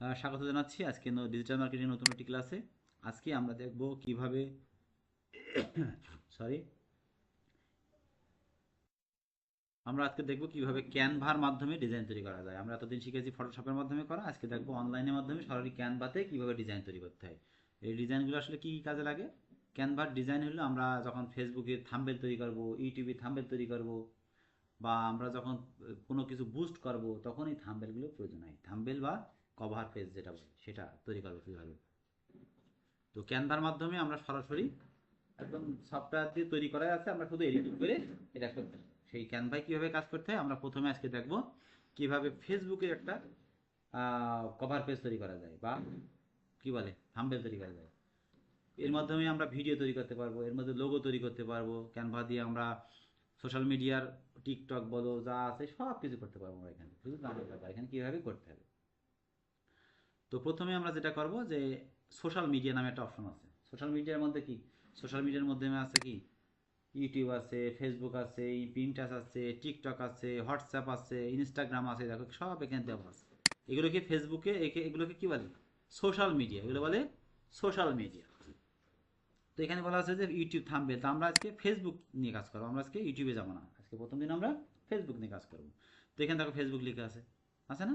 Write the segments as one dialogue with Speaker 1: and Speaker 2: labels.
Speaker 1: স্বাগত জানাচ্ছি। আজকে ডিজিটাল মার্কেটিং নতুন একটি ক্লাসে আজকে আমরা দেখব কীভাবে সরি আমরা আজকে দেখব কীভাবে ক্যানভার মাধ্যমে ডিজাইন তৈরি করা যায়। আমরা এতদিন শিখেছি ফটোশপের মাধ্যমে করা। আজকে দেখব অনলাইনের মাধ্যমে সরাসরি ক্যানভাতে কীভাবে ডিজাইন তৈরি করতে হয়। এই ডিজাইনগুলো আসলে কি কি কাজে লাগে? ক্যানভার ডিজাইন হলো আমরা যখন ফেসবুকে থাম্বেল তৈরি করব ইউটিউবে থাম্বেল তৈরি করব, বা আমরা যখন কোনো কিছু বুস্ট করব, তখন এই থাম্বেলগুলো প্রয়োজন হয়। থাম্বেল বা কভার পেজ যেটা বলে, সেটা তৈরি করব কীভাবে? তো ক্যানভার মাধ্যমে আমরা সরাসরি একদম সফটওয়্যার দিয়ে তৈরি করা আছে, আমরা শুধু এডিটিং করে এটা করতে সেই ক্যানভায় কীভাবে কাজ করতে হয়, আমরা প্রথমে আজকে দেখব কীভাবে ফেসবুকে একটা কভার পেজ তৈরি করা যায় বা কি বলে থাম্বেল তৈরি করা যায়। এর মাধ্যমে আমরা ভিডিও তৈরি করতে পারব, এর মধ্যে লোগো তৈরি করতে পারব, ক্যানভা দিয়ে আমরা সোশ্যাল মিডিয়ার টিকটক বলো, যা আছে সব কিছু করতে পারব আমরা এখানে। শুধু এখানে কীভাবে করতে হবে? তো প্রথমে আমরা যেটা করব যে সোশ্যাল মিডিয়া নামে একটা অপশন আছে। সোশ্যাল মিডিয়ার মধ্যে কি? সোশ্যাল মিডিয়ার মধ্যে আছে কি? ইউটিউব আছে ফেসবুক আছে পিন্টাস আছে টিকটক আছে হোয়াটসঅ্যাপ আছে ইনস্টাগ্রাম আছে, দেখো সব এখানে দেওয়া আছে। এগুলোকে ফেসবুকে একে এগুলোকে কি বলে? সোশ্যাল মিডিয়া এগুলো বলে সোশ্যাল মিডিয়া তো এখানে বলা আছে যে ইউটিউব থামবে। তো আমরা আজকে ফেসবুক নিয়ে কাজ করব। আমরা আজকে ইউটিউবে যাব না। আজকে প্রথম দিন আমরা ফেসবুক নিয়ে কাজ করব। তো এখানে দেখো ফেসবুক লিখে আছে। আছে না?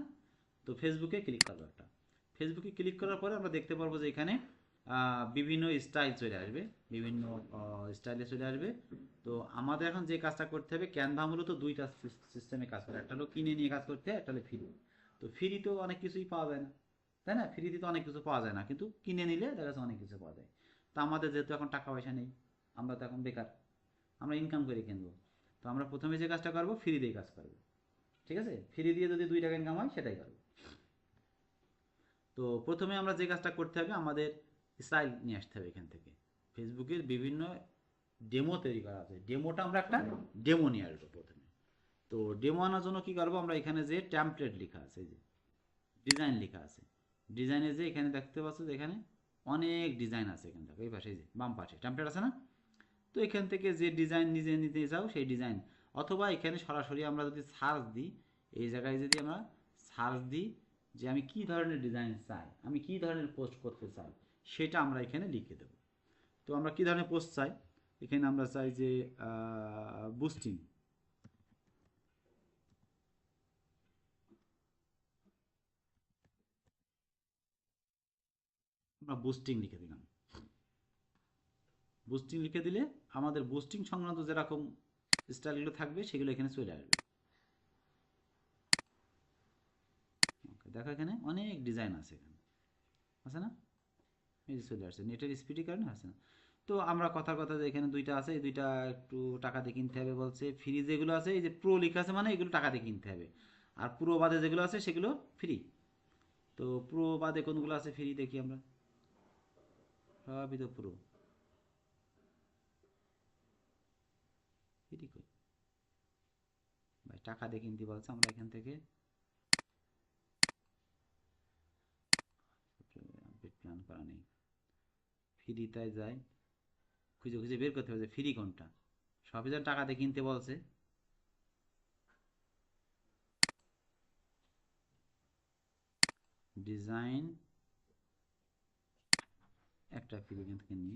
Speaker 1: তো ফেসবুকে ক্লিক করব একটা। ফেসবুকে ক্লিক করার পরে আমরা দেখতে পারব যে এখানে বিভিন্ন স্টাইল চলে আসবে, বিভিন্ন স্টাইলে চলে আসবে। তো আমাদের এখন যে কাজটা করতে হবে ক্যানভা মূলত দুইটা সিস্টেমে কাজ করে। একটা হলো কিনে নিয়ে কাজ করতে হয় একটা হলো ফ্রি তো ফ্রিতেও অনেক কিছুই পাওয়া যায় না, তাই না? ফ্রিতে তো অনেক কিছু পাওয়া যায় না, কিন্তু কিনে নিলে দেখা অনেক কিছু পাওয়া যায়। তো আমাদের যেহেতু এখন টাকা পয়সা নেই, আমরা তো এখন বেকার, আমরা ইনকাম করে কিনবো। তো আমরা প্রথমে যে কাজটা করব ফ্রি দিয়ে কাজ করব। ঠিক আছে? ফ্রি দিয়ে যদি দুই টাকা ইনকাম হয়, সেটাই করব। তো প্রথমে আমরা যে কাজটা করতে হবে, আমাদের স্টাইল নিয়ে আসতে হবে এখান থেকে। ফেসবুকের বিভিন্ন ডেমো তৈরি করা আছে। ডেমোটা আমরা একটা ডেমো নিয়ে আসব প্রথমে। তো ডেমো আনার জন্য কি করব আমরা, এখানে যে ট্যাম্পলেট লেখা আছে যে ডিজাইন লেখা আছে। ডিজাইনে যে এখানে দেখতে পাচ্ছ যে এখানে অনেক ডিজাইন আছে এখানে। দেখো, এই পাশে যে বাম পাশে ট্যাম্পলেট আছে না? তো এখান থেকে যে ডিজাইন নিজে নিতে চাও সেই ডিজাইন অথবা এখানে সরাসরি আমরা যদি সার্চ দিই, এই জায়গায় যদি আমরা সার্চ দিই যে আমি কি ধরনের ডিজাইন চাই, আমি কি ধরনের পোস্ট করতে চাই, সেটা আমরা এখানে লিখে দেব। তো আমরা কি ধরনের পোস্ট চাই? এখানে আমরা চাই যে বুস্টিং আমরা বুস্টিং লিখে দিলাম। বুস্টিং লিখে দিলে আমাদের বুস্টিং সংক্রান্ত যেরকম স্টাইলগুলো থাকবে, সেগুলো এখানে চলে আসবে ওকে দেখো এখানে অনেক ডিজাইন আছে এখানে। আছে না? এই যে চলে আসছে। নেটের স্পিডের কারণে আছে না? তো আমরা কথার কথা যে এখানে দুইটা আছে, এই দুইটা একটু টাকা দিয়ে কিনতে হবে বলছে। ফ্রি যেগুলো আছে, এই যে প্রো লেখা আছে মানে এগুলো টাকা দিয়ে কিনতে হবে। আর প্রো বাদে যেগুলো আছে সেগুলো ফ্রি তো প্রো বাদে কোনগুলো আছে ফ্রি দেখি আমরা? সবই তো প্রো ফ্রি কই? ভাই, টাকা দিয়ে কিনতে বলছে আমরা এখান থেকে। করা নেই ফ্রিটায় যাই খুঁজে খুঁজে বের করতে হবে ফ্রি কোনটা। সবই যখন টাকা দিয়ে কিনতে বলছে। ডিজাইন। একটা ফ্রি এখান থেকে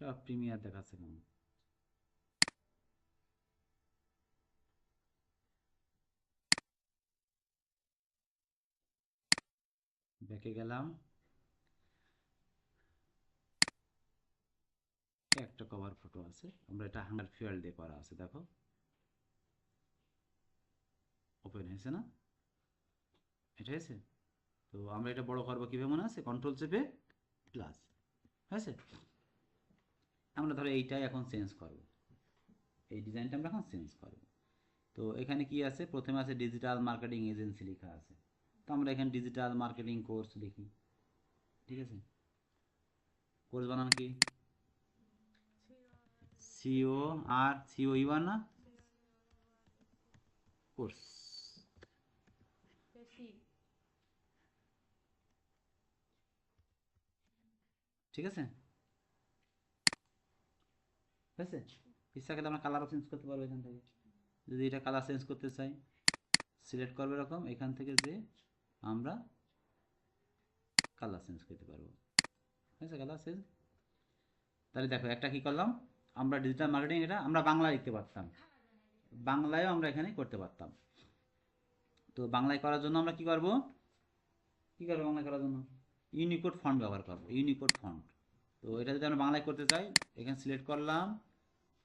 Speaker 1: সব প্রিমিয়ার দেখাচ্ছে কেমন? ব্যাকে গেলাম। একটা কভার ফটো আছে। আমরা এটা হাঙ্গার ফিয়াল দিয়ে করা আছে, দেখো। ওপেন হয়েছে না? এটা হয়েছে? তো আমরা এটা বড় করব কীভাবে মনে আছে? কন্ট্রোল চেপে প্লাস হয়েছে? আমরা ধরো এইটাই এখন চেঞ্জ করব। এই ডিজাইনটা আমরা এখন চেঞ্জ করব। তো এখানে কি আছে? প্রথমে আছে ডিজিটাল মার্কেটিং এজেন্সি লেখা আছে। তো আমরা এখানে ডিজিটাল মার্কেটিং কোর্স লিখি ঠিক আছে? কোর্স বানান কি? সিও আর সিও ইওয়ান না? কোর্স
Speaker 2: বেশি
Speaker 1: ঠিক আছে? হয়েছে? ইচ্ছা করলে আমরা কালারও চেঞ্জ করতে পারব এখান থেকে। যদি এটা কালার চেঞ্জ করতে চাই সিলেক্ট করবে এরকম এখান থেকে যে আমরা কালার চেঞ্জ করতে পারব। হয়েছে কালার চেঞ্জ তাহলে দেখো, একটা কি করলাম? আমরা ডিজিটাল মার্কেটিং এটা আমরা বাংলা লিখতে পারতাম। বাংলায়ও আমরা এখানে করতে পারতাম। তো বাংলায় করার জন্য আমরা কি করব? কি করব বাংলায় করার জন্য? ইউনিকোড ফন্ট ব্যবহার করব ইউনিকোড ফন্ট তো এটা যদি আমরা বাংলায় করতে চাই, এখানে সিলেক্ট করলাম।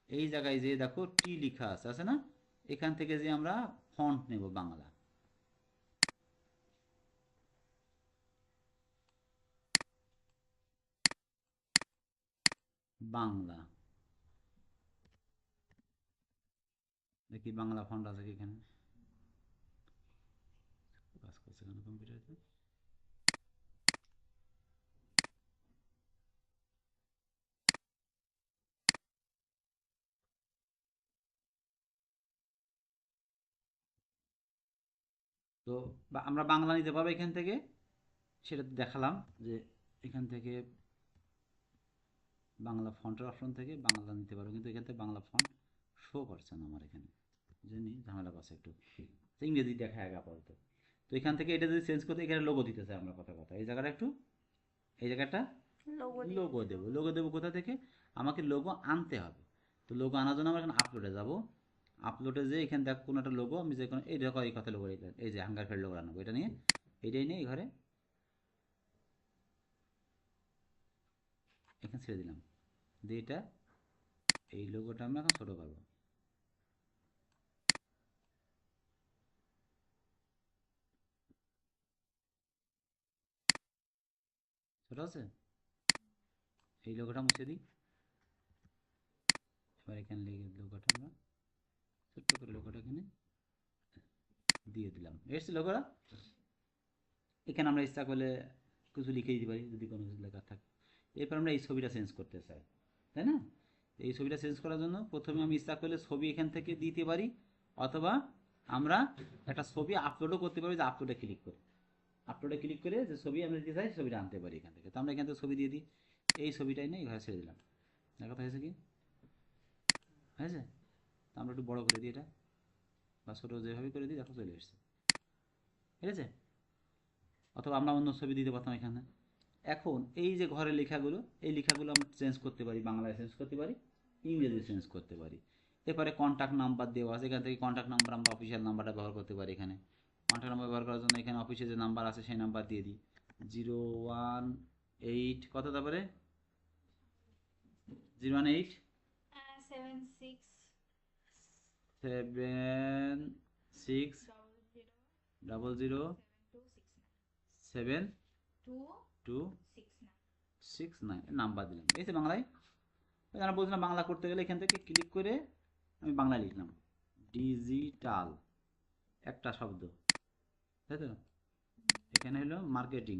Speaker 1: এই জায়গায় যে দেখো টি লেখা আছে আছে না? এখান থেকে যে আমরা ফন্ট নেব বাংলা। বাংলা। দেখি বাংলা ফন্ট আছে কি এখানে? কাজ করছে কেন কম্পিউটারে তো আমরা বাংলা নিতে পারব এখান থেকে? সেটা দেখালাম যে এখান থেকে বাংলা ফন্টের অপশন থেকে বাংলা নিতে পারব কিন্তু এখান থেকে বাংলা ফন্ট শো করছে না আমার এখানে। জানি ঝামেলা করছে একটু। ইংরেজি দেখা এক আপাতত। তো এখান থেকে এটা যদি চেঞ্জ করতে এখানে লোগো দিতে চাই আমরা কথা কথা। এই জায়গাটা একটু এই জায়গাটা
Speaker 2: লোগো
Speaker 1: লোগো দেবো। লোগো দেবো কোথা থেকে? আমাকে লোগো আনতে হবে। তো লোগো আনার জন্য আমরা এখানে আপলোডে যাব। আপলোডে যে এখানে দেখ কোনো একটা লোগো আমি যে কোনো এই দেখো এই কথা লোগো এই যে হাঙ্গার ফের লোগো আনব। এটা নিয়ে এটাই নিয়ে এই ঘরে এখানে ছেড়ে দিলাম। এটা এই লোগোটা আমরা এখন ছোটো করব। ছোটো আছে? এই লোগোটা মুছে দিই। এবার এখানে লেগে লোগোটা আমরা ছোট্ট করে লোগোটা এখানে দিয়ে দিলাম। এসছে লোগোটা এখানে আমরা ইচ্ছা করলে কিছু লিখে দিতে পারি, যদি কোনো কিছু লেখা থাকে। এরপর আমরা এই ছবিটা চেঞ্জ করতে চাই। তাই না? এই ছবিটা চেঞ্জ করার জন্য প্রথমে আমি ইচ্ছা করলে ছবি এখান থেকে দিতে পারি, অথবা আমরা একটা ছবি আপলোডও করতে পারি যে আপলোডে ক্লিক করে। আপলোডে ক্লিক করে যে ছবি আমরা দিতে চাই, ছবিটা আনতে পারি এখান থেকে। তো আমরা এখান থেকে ছবি দিয়ে দিই। এই ছবিটাই নিয়ে ঘরে ছেড়ে দিলাম। দেখা কথা হয়েছে কি? হয়েছে? তো আমরা একটু বড় করে দিই এটা। বা ছোটো যেভাবে করে দিই, দেখো চলে এসছে। ঠিক আছে? অথবা আমরা অন্য ছবি দিতে পারতাম এখানে। এখন এই যে ঘরের লেখাগুলো এই লেখাগুলো আমরা চেঞ্জ করতে পারি বাংলায় চেঞ্জ করতে পারি ইংরেজি চেঞ্জ করতে পারি। এরপরে কন্ট্যাক্ট নাম্বার দেওয়া আছে এখান থেকে কন্ট্যাক্ট নাম্বার আমরা অফিসিয়াল নাম্বারটা ব্যবহার করতে পারি এখানে। কন্ট্যাক্ট নাম্বার ব্যবহার করার জন্য এখানে অফিসে যে নাম্বার আছে সেই নাম্বার দিয়ে দিই। জিরো ওয়ান এইট কত তারপরে? Zero one eight
Speaker 2: seven six
Speaker 1: seven six
Speaker 2: double zero seven two
Speaker 1: seven
Speaker 2: two
Speaker 1: two
Speaker 2: six nine
Speaker 1: number দিলাম। এই বাংলায় আমরা বলছিলাম বাংলা করতে গেলে এখান থেকে ক্লিক করে আমি বাংলা লিখলাম। ডিজিটাল একটা শব্দ। তাই তো? এখানে হলো মার্কেটিং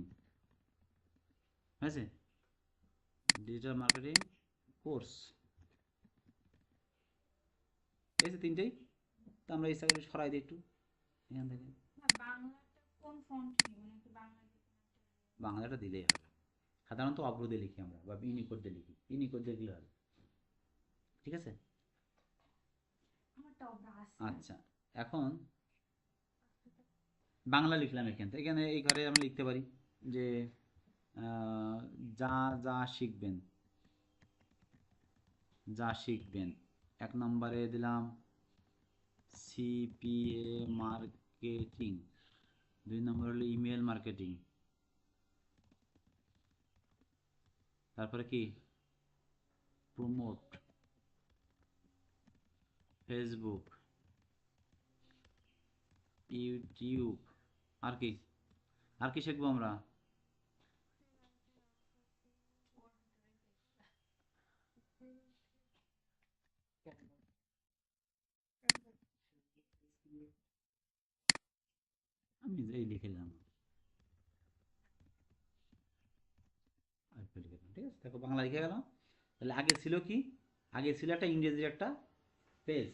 Speaker 1: হয়েছে? ডিজিটাল মার্কেটিং কোর্স এই যে তিনটেই তো আমরা ইচ্ছা করে সরাই দিই একটু। এখান থেকে।
Speaker 2: বাংলাটা কোন ফন্ট নাকি বাংলা
Speaker 1: বাংলাটা দিলেই হবে। সাধারণত অব্রদে লিখি আমরা বা ইউনিকোড লিখি। ইউনিকোড দিলে হবে। ঠিক আছে? আচ্ছা এখন বাংলা লিখলাম এখান থেকে। এখানে এই ঘরে আমরা লিখতে পারি যে যা যা শিখবেন। যা শিখবেন। এক নম্বরে দিলাম সিপিএ মার্কেটিং। দুই নম্বর হলো ইমেল মার্কেটিং। তারপরে কি? প্রমোট ফেসবুক ইউটিউব আর কি? আর কি শিখব আমরা? আমি এই লিখে আর একটু লিখে দিলাম, ঠিক আছে? দেখো বাংলা লিখে গেলাম। তাহলে আগে ছিল কি? আগে ছিল একটা ইংরেজির একটা পেজ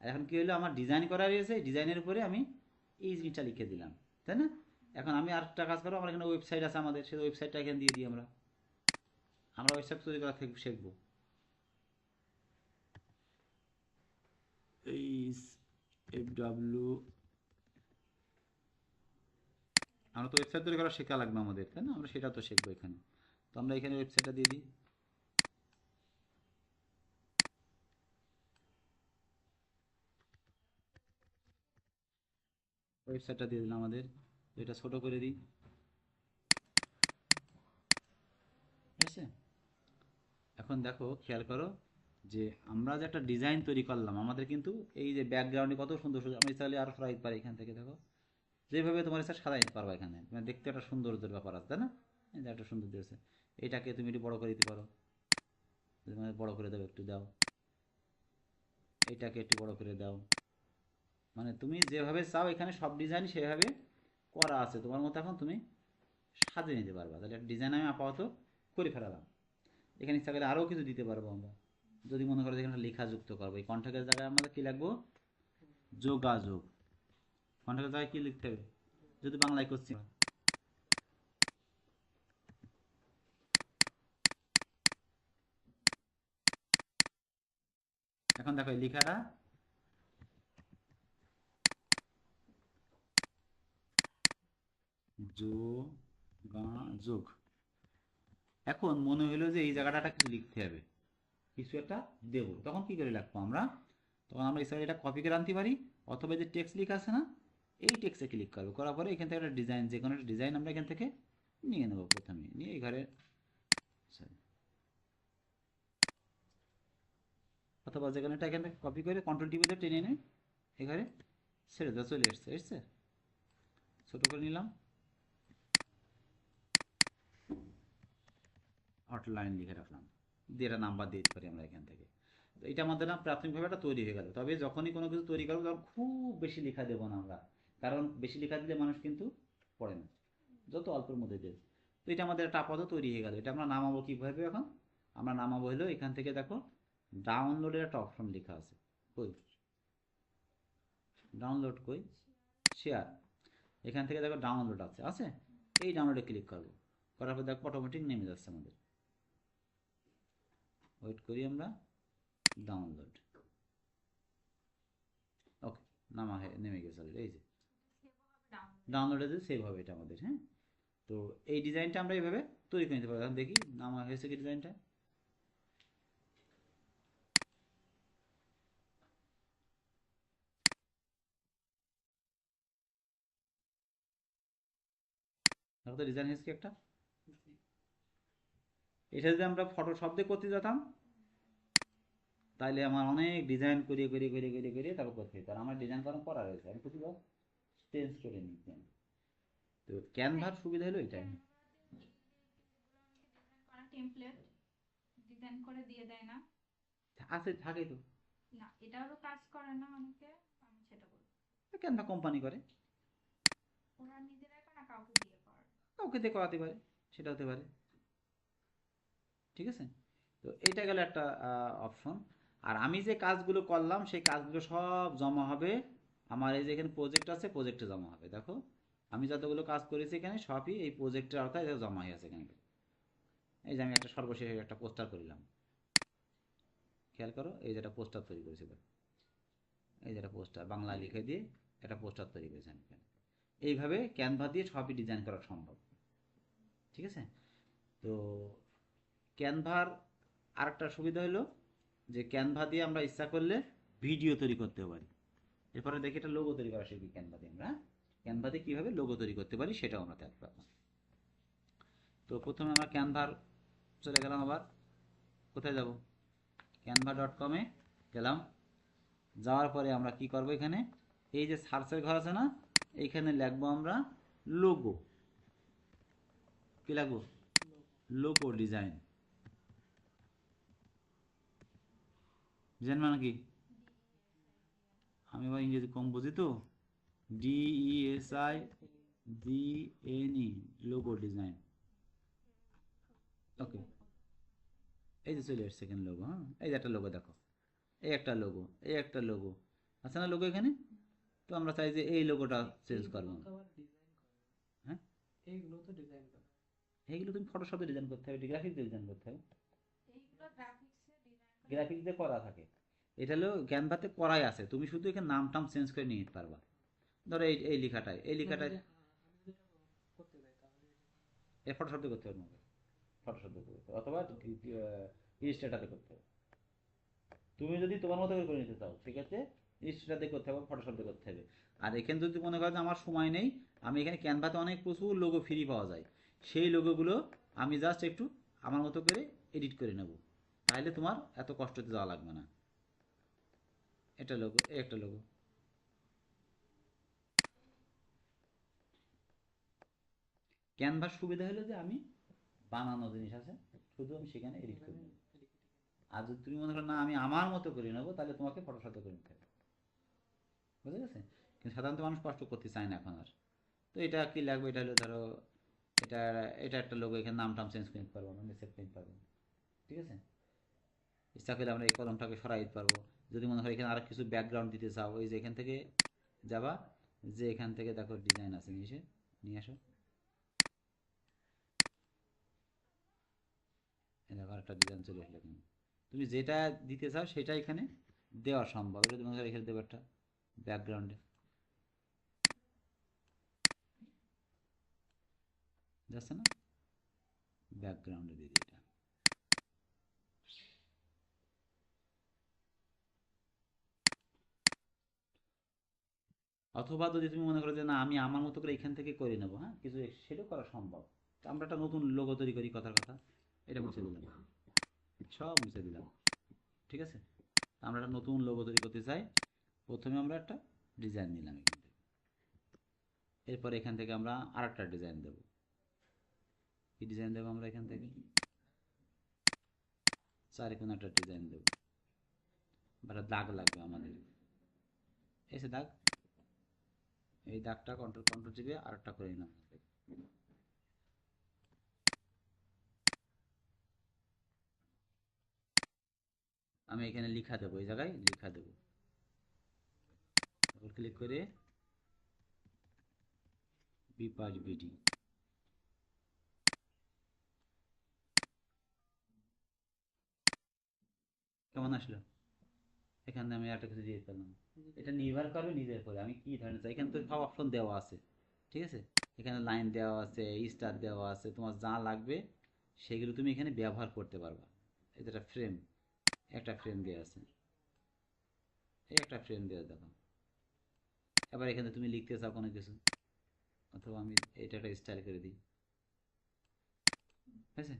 Speaker 1: আর এখন কি হলো? আমার ডিজাইন করা রয়েছে ডিজাইনের উপরে আমি এই জিনিসটা লিখে দিলাম। তাই না? এখন আমি আর একটা কাজ করব। আমার এখানে ওয়েবসাইট আছে আমাদের। সেই ওয়েবসাইটটা এখানে দিয়ে দিই আমরা। আমরা ওয়েবসাইট তৈরি করা থেকে শিখব। আমরা তো ওয়েবসাইট তৈরি করা শেখা লাগবে আমাদের। তাই না? আমরা সেটা তো শিখব এখানে। তো আমরা এখানে ওয়েবসাইটটা দিয়ে দিই। ওয়েবসাইটটা দিয়ে দিলাম আমাদের, এটা ছোট করে দিই। ঠিক আছে? এখন দেখো, খেয়াল করো যে আমরা যে একটা ডিজাইন তৈরি করলাম, আমাদের কিন্তু এই যে ব্যাকগ্রাউন্ডে কত সুন্দর সুন্দর, আমি চাইলে আরও সরাই পারি এখান থেকে, দেখো। যেভাবে তোমার ইচ্ছা সাজাই পারবা এখানে মানে দেখতে একটা সৌন্দর্যের ব্যাপার আছে, তাই না? যে একটা সুন্দর দিয়েছে। এটাকে তুমি একটু বড় করে দিতে পারো। মানে বড় করে দাও, একটু দাও। এটাকে একটু বড় করে দাও। মানে তুমি যেভাবে চাও, এখানে সব ডিজাইন সেভাবে করা আছে। তোমার মতো এখন তুমি সাজিয়ে নিতে পারবা। তাহলে একটা ডিজাইন আমি আপাতত করে ফেলালাম। এখানে ইচ্ছা করলে আরও কিছু দিতে পারব আমরা। যদি মনে করো এখানে লেখা যুক্ত করব। এই কন্ট্যাক্টের জায়গায় আমাদের কী লাগবো? যোগাযোগ। কন্ট্যাক্টের জায়গায় কী লিখতে হবে? যদি বাংলায় করছি এখন দেখো এই যোগাযোগ এখন মনে হলো যে এই জায়গাটা কিছু লিখতে হবে। কিছু একটা দেবো। তখন কি করে লিখব আমরা? তখন আমরা এই এটা কপি করে আনতে পারি, অথবা যে টেক্সট লেখা আছে না, এই টেক্সটে ক্লিক করব। করার পরে এখান থেকে একটা ডিজাইন যে কোনো একটা ডিজাইন আমরা এখান থেকে নিয়ে নেব প্রথমে। নিয়ে এই ঘরে অথবা যেখানে এটা এখান কপি করে কন্ট্রোল টিভিতে টেনে এনে এখানে ছেড়ে দেওয়া চলে এসছে এসছে ছোটো করে নিলাম। হটলাইন লিখে রাখলাম। দিয়ে নাম্বার দিয়ে দিতে পারি আমরা এখান থেকে। তো এটা আমাদের না প্রাথমিকভাবে একটা তৈরি হয়ে গেল। তবে যখনই কোনো কিছু তৈরি করব তখন খুব বেশি লেখা দেবো না আমরা। কারণ বেশি লেখা দিলে মানুষ কিন্তু পড়ে না। যত অল্পের মধ্যে দেবে। তো এটা আমাদের একটা আপাতত তৈরি হয়ে গেল। এটা আমরা নামাবো কীভাবে এখন? আমরা নামাবো হলো এখান থেকে দেখো ডাউনলোডের একটা অপশন লেখা আছে। কই? ডাউনলোড কই? শেয়ার এখান থেকে দেখো ডাউনলোড আছে। আছে? এই ডাউনলোডে ক্লিক করব। করার পর দেখো অটোমেটিক নেমে যাচ্ছে আমাদের। ওয়েট করি আমরা। ডাউনলোড ওকে নামা হয়ে, নেমে গেছে এই যে। ডাউনলোডে যে সেভ হবে এটা আমাদের হ্যাঁ? তো এই ডিজাইনটা আমরা এইভাবে তৈরি করে নিতে পারি দেখি, নামা হয়েছে কি ডিজাইনটা দেখো তো ডিজাইন হয়েছে একটা। এটা যদি আমরা ফটো শব্দে করতে যেতাম তাইলে আমার অনেক ডিজাইন করিয়ে করিয়ে করিয়ে করিয়ে করিয়ে তারপর করতে হতো আমার ডিজাইন করা করা রয়েছে আমি কিছু চেঞ্জ করে নিচ্ছি। তো ক্যানভার সুবিধা হলো এটাই।
Speaker 2: টেমপ্লেট ডিজাইন করে দিয়ে দেয় না।
Speaker 1: আছে থাকে তো।
Speaker 2: না এটারও কাজ করে না অনেকে আমি সেটা বলব।
Speaker 1: ক্যানভা কোম্পানি করে।
Speaker 2: ওরা নিজেরাই করে না কাউকে দিয়ে
Speaker 1: কাউকে দিয়ে করাতে পারে, সেটা হতে পারে। ঠিক আছে? তো এটা গেল একটা অপশন আর আমি যে কাজগুলো করলাম, সেই কাজগুলো সব জমা হবে। আমার এই যে এখানে প্রজেক্ট আছে প্রজেক্টে জমা হবে। দেখো, আমি যতগুলো কাজ করেছি এখানে, সবই এই প্রজেক্টের আওতায় জমা হয়ে আছে এখানে। এই যে আমি একটা সর্বশেষ একটা পোস্টার করলাম। খেয়াল করো, এই যে একটা পোস্টার তৈরি করেছি এই যে একটা পোস্টার বাংলা লিখে দিয়ে একটা পোস্টার তৈরি করেছি আমি এখানে। এইভাবে ক্যানভা দিয়ে সবই ডিজাইন করা সম্ভব। ঠিক আছে? তো ক্যানভার আরেকটা সুবিধা হলো যে ক্যানভা দিয়ে আমরা ইচ্ছা করলে ভিডিও তৈরি করতে পারি। এরপরে দেখি এটা লোগো তৈরি করা শিখবি ক্যানভা দিয়ে আমরা। ক্যানভা দিয়ে কীভাবে লোগো তৈরি করতে পারি সেটাও আমরা দেখব তো প্রথমে আমরা ক্যানভার চলে গেলাম আবার। কোথায় যাব? ক্যানভা ডট কমে গেলাম। যাওয়ার পরে আমরা কি করব এখানে? এই যে সার্চের ঘর আছে না, এইখানে লিখব আমরা লোগো কি লাগবো? লোগো ডিজাইন ডিজাইন মানে কি? আমি আবার ইংরেজি কম বুঝি তো? D E S I D N E logo design okay এই যে চলে এসছে এখানে লোগো হ্যাঁ? এই যে একটা লোগো দেখো। এই একটা লোগো এই একটা লোগো আছে না লোগো এখানে? তো আমরা চাই যে এই লোগোটা চেঞ্জ করব। হ্যাঁ?
Speaker 3: এইগুলো তো ডিজাইন
Speaker 1: এইগুলো তুমি ফটোশপে ডিজাইন করতে হবে গ্রাফিক্স ডিজাইন করতে হবে।
Speaker 2: গ্রাফিক্সে
Speaker 1: গ্রাফিক্স দিয়ে করা থাকে। এটা হলো জ্ঞানভাতে করাই আছে তুমি শুধু এখানে নাম টাম চেঞ্জ করে নিয়ে নিতে পারবা। ধরো এই এই লেখাটায় এই লেখাটায়
Speaker 3: করতে চাই তাহলে।
Speaker 1: এ ফটো শব্দ করতে হবে ফটো শব্দ করতে হবে অথবা ইনস্টাটাতে করতে হবে। তুমি যদি তোমার মতো করে করে নিতে চাও ঠিক আছে ইনস্টাটাতে করতে হবে শব্দ করতে হবে। আর এখানে যদি মনে করো যে আমার সময় নেই আমি এখানে ক্যানভাতে অনেক প্রচুর লোগো ফ্রি পাওয়া যায়। সেই লোগোগুলো আমি জাস্ট একটু আমার মতো করে এডিট করে নেব। তাহলে তোমার এত কষ্টতে যাওয়া লাগবে না। এটা লোগো একটা লোগো ক্যানভার সুবিধা হলো যে আমি বানানো জিনিস আছে, শুধু আমি সেখানে এডিট করে আর যদি তুমি মনে করো, না, আমি আমার মতো করে নেব, তাহলে তোমাকে ফটোশপ করে নিতে হবে। বুঝে গেছে? কিন্তু সাধারণত মানুষ কষ্ট করতে চায় না এখন আর। তো এটা কি লাগবে? এটা হলো ধরো এটা এটা একটা লোক এখানে নাম টাম চেঞ্জ করে নিতে পারব আমরা সেভ করে নিতে পারব ঠিক আছে? ইচ্ছা করলে আমরা এই কলমটাকে সরাই দিতে পারব। যদি মনে হয় এখানে আর কিছু ব্যাকগ্রাউন্ড দিতে চাও, ওই যে এখান থেকে যাবা, যে এখান থেকে দেখো ডিজাইন আছে, নিয়ে নিয়ে আসো। দেখো একটা ডিজাইন চলে আসলো এখানে। তুমি যেটা দিতে চাও সেটা এখানে দেওয়া সম্ভব। এটা তুমি এখানে দেবো একটা ব্যাকগ্রাউন্ডে যাচ্ছে না? ব্যাকগ্রাউন্ডে দিয়ে দিই এটা। অথবা যদি তুমি মনে করো যে না, আমি আমার মতো করে এখান থেকে করে নেব হ্যাঁ? কিছু সেটাও করা সম্ভব। আমরা একটা নতুন লোগো তৈরি করি, কথার কথা। এটা মুছে দিলাম। সব মুছে দিলাম। ঠিক আছে? আমরা একটা নতুন লোগো তৈরি করতে চাই। প্রথমে আমরা একটা ডিজাইন নিলাম এখান থেকে। এরপর এখান থেকে আমরা আর একটা ডিজাইন দেবো। কি ডিজাইন দেবো আমরা এখান থেকে? চারি কোনো একটা ডিজাইন দেবো। বা দাগ লাগবে আমাদের। এসে দাগ। এই দাগটা কন্ট্রোল কন্ট্রোল চিপে আর একটা করে নিলাম। আমি এখানে লিখা দেবো এই জায়গায় লিখা দেবো। ক্লিক করে বিপাস বিডি কেমন আসলো? এখানে আমি একটা কিছু দিয়ে পেলাম এটা নির্ভর করবে নিজের উপরে, আমি কি ধরনের চাই? এখানে তো সব অপশন দেওয়া আছে, ঠিক আছে? এখানে লাইন দেওয়া আছে স্টার দেওয়া আছে, তোমার যা লাগবে, সেগুলো তুমি এখানে ব্যবহার করতে পারবা। এটা ফ্রেম একটা ফ্রেম দেওয়া আছে। এই একটা ফ্রেম দেওয়া দেখো। এবার এখানে তুমি লিখতে চাও কোনো কিছু, অথবা আমি এটা একটা স্টাইল করে দিই। ঠিক আছে?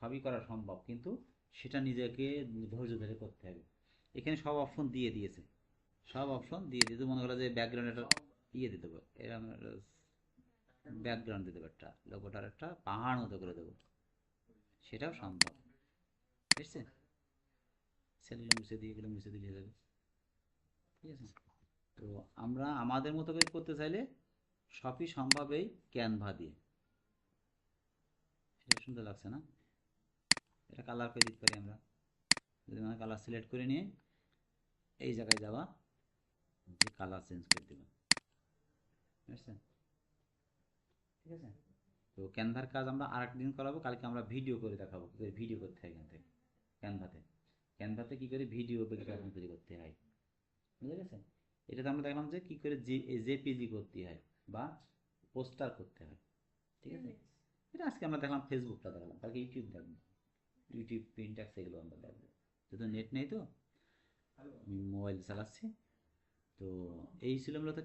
Speaker 1: সবই করা সম্ভব, কিন্তু সেটা নিজেকে ধৈর্য ধরে করতে হবে। এখানে সব অপশন দিয়ে দিয়েছে। সব অপশন দিয়ে দিতে মনে করো যে ব্যাকগ্রাউন্ড একটা ইয়ে দিতে পারো এরকম ব্যাকগ্রাউন্ড দিতে পারো একটা। লোগোটার একটা পাহাড় মতো করে দেবো। সেটাও সম্ভব। বুঝছে সেগুলো মুছে দিয়ে এগুলো মুছে দিলে হয়ে যাবে ঠিক আছে? তো আমরা আমাদের মতো করে করতে চাইলে সবই সম্ভব এই ক্যানভা দিয়ে। এটা সুন্দর লাগছে না? এটা কালার করে দিতে পারি আমরা? যদি মানে কালার সিলেক্ট করে নিয়ে এই জায়গায় যাওয়া যে কালার চেঞ্জ করে দেবা বুঝছেন? ঠিক আছে? তো ক্যানভার কাজ আমরা আর দিন করাবো কালকে আমরা ভিডিও করে দেখাবো কী করে ভিডিও করতে হয় এখান থেকে ক্যানভাতে ক্যানভাতে কী করে ভিডিও বিজ্ঞাপন তৈরি করতে হয়? বুঝে গেছে এটাতে আমরা দেখলাম যে কী করে জে জেপিজি করতে হয় বা পোস্টার করতে হয়। ঠিক আছে? এটা আজকে আমরা দেখলাম ফেসবুকটা দেখলাম কালকে ইউটিউব দেখব ইউটিউব প্রিন্টাক্স এগুলো আমরা দেখব। যেহেতু নেট নেই তো, আমি মোবাইল চালাচ্ছি। তো এই ছিল মূলত